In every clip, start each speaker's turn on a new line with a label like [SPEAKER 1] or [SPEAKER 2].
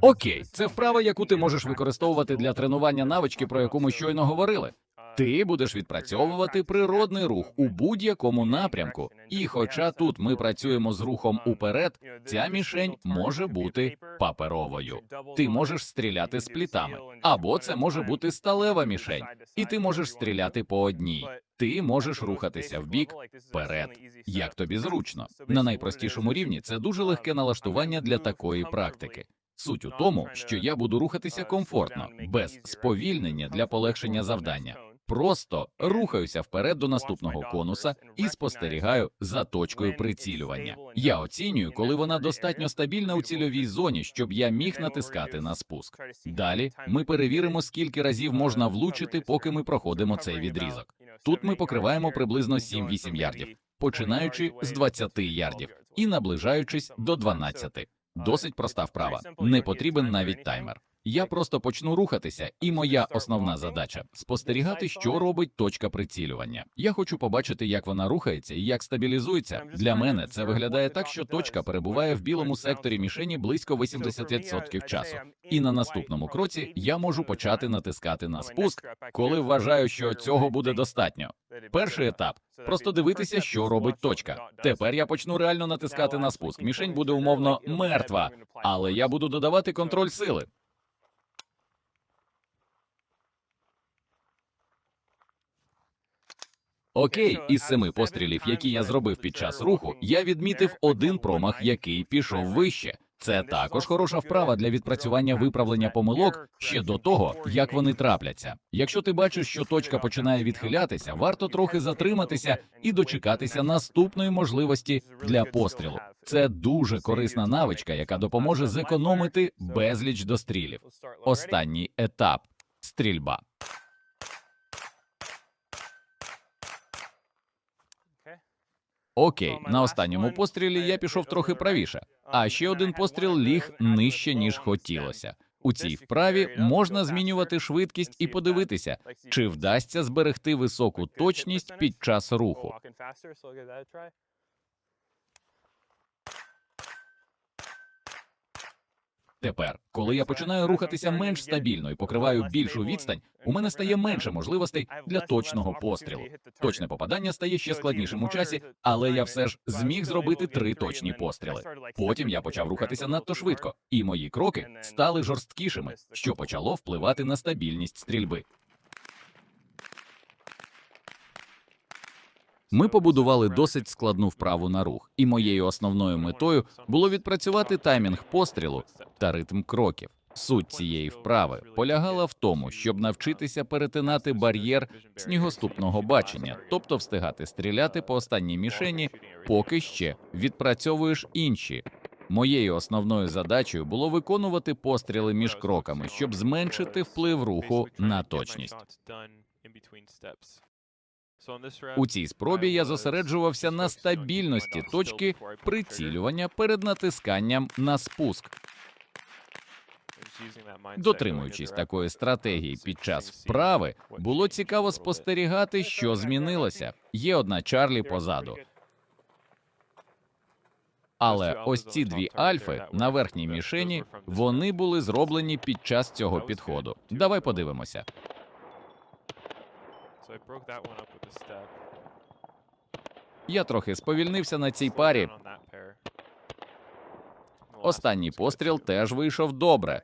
[SPEAKER 1] Окей, це вправа, яку ти можеш використовувати для тренування навички, про яку ми щойно говорили. Ти будеш відпрацьовувати природний рух у будь-якому напрямку. І хоча тут ми працюємо з рухом уперед, ця мішень може бути паперовою. Ти можеш стріляти з плітами, або це може бути сталева мішень, і ти можеш стріляти по одній. Ти можеш рухатися вбік, вперед, як тобі зручно. На найпростішому рівні це дуже легке налаштування для такої практики. Суть у тому, що я буду рухатися комфортно, без сповільнення для полегшення завдання. Просто рухаюся вперед до наступного конуса і спостерігаю за точкою прицілювання. Я оцінюю, коли вона достатньо стабільна у цільовій зоні, щоб я міг натискати на спуск. Далі ми перевіримо, скільки разів можна влучити, поки ми проходимо цей відрізок. Тут ми покриваємо приблизно 7-8 ярдів, починаючи з 20 ярдів і наближаючись до 12. Досить проста вправа. Не потрібен навіть таймер. Я просто почну рухатися, і моя основна задача спостерігати, що робить точка прицілювання. Я хочу побачити, як вона рухається і як стабілізується. Для мене це виглядає так, що точка перебуває в білому секторі мішені близько 80% часу. І на наступному кроці я можу почати натискати на спуск, коли вважаю, що цього буде достатньо. Перший етап просто дивитися, що робить точка. Тепер я почну реально натискати на спуск. Мішень буде умовно мертва, але я буду додавати контроль сили. Окей, із семи пострілів, які я зробив під час руху, я відмітив один промах, який пішов вище. Це також хороша вправа для відпрацювання виправлення помилок ще до того, як вони трапляться. Якщо ти бачиш, що точка починає відхилятися, варто трохи затриматися і дочекатися наступної можливості для пострілу. Це дуже корисна навичка, яка допоможе зекономити безліч дострілів. Останній етап стрільба. Окей, на останньому пострілі я пішов трохи правіше, а ще один постріл ліг нижче ніж хотілося. У цій вправі можна змінювати швидкість і подивитися, чи вдасться зберегти високу точність під час руху. Тепер, коли я починаю рухатися менш стабільно і покриваю більшу відстань, у мене стає менше можливостей для точного пострілу. Точне попадання стає ще складнішим у часі, але я все ж зміг зробити три точні постріли. Потім я почав рухатися надто швидко, і мої кроки стали жорсткішими, що почало впливати на стабільність стрільби. Ми побудували досить складну вправу на рух, і моєю основною метою було відпрацювати таймінг пострілу та ритм кроків. Суть цієї вправи полягала в тому, щоб навчитися перетинати бар'єр снігоступного бачення, тобто встигати стріляти по останній мішені, поки ще відпрацьовуєш інші. Моєю основною задачею було виконувати постріли між кроками, щоб зменшити вплив руху на точність. У цій спробі я зосереджувався на стабільності точки прицілювання перед натисканням на спуск. Дотримуючись такої стратегії під час вправи, було цікаво спостерігати, що змінилося. Є одна Чарлі позаду. Але ось ці дві альфи на верхній мішені вони були зроблені під час цього підходу. Давай подивимося. Я трохи сповільнився на цій парі. Останній постріл теж вийшов добре.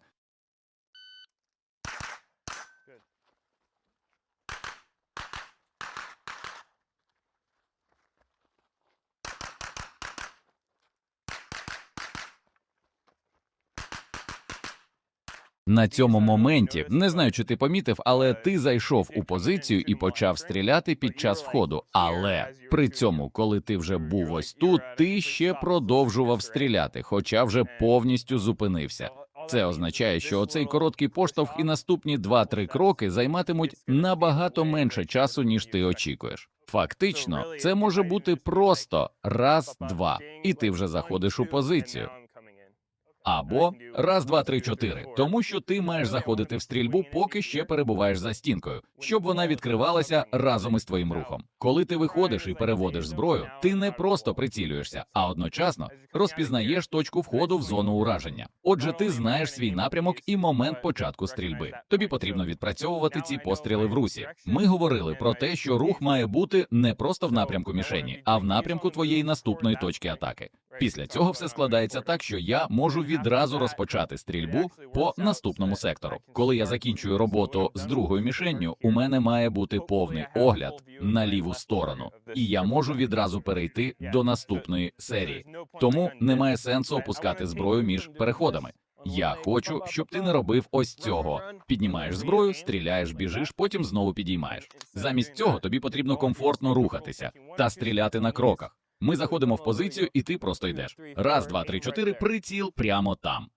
[SPEAKER 1] На цьому моменті не знаю, чи ти помітив, але ти зайшов у позицію і почав стріляти під час входу. Але при цьому, коли ти вже був ось тут, ти ще продовжував стріляти, хоча вже повністю зупинився. Це означає, що оцей короткий поштовх і наступні 2-3 кроки займатимуть набагато менше часу, ніж ти очікуєш. Фактично, це може бути просто раз, два, і ти вже заходиш у позицію. Або раз, два, три, чотири, тому що ти маєш заходити в стрільбу, поки ще перебуваєш за стінкою, щоб вона відкривалася разом із твоїм рухом. Коли ти виходиш і переводиш зброю, ти не просто прицілюєшся, а одночасно розпізнаєш точку входу в зону ураження. Отже, ти знаєш свій напрямок і момент початку стрільби. Тобі потрібно відпрацьовувати ці постріли в русі. Ми говорили про те, що рух має бути не просто в напрямку мішені, а в напрямку твоєї наступної точки атаки. Після цього все складається так, що я можу відразу розпочати стрільбу по наступному сектору. Коли я закінчую роботу з другою мішенню, у мене має бути повний огляд на ліву сторону, і я можу відразу перейти до наступної серії. Тому немає сенсу опускати зброю між переходами. Я хочу, щоб ти не робив ось цього. Піднімаєш зброю, стріляєш, біжиш, потім знову підіймаєш. Замість цього тобі потрібно комфортно рухатися та стріляти на кроках. Ми заходимо в позицію, і ти просто йдеш. Раз, два, три, чотири, приціл прямо там.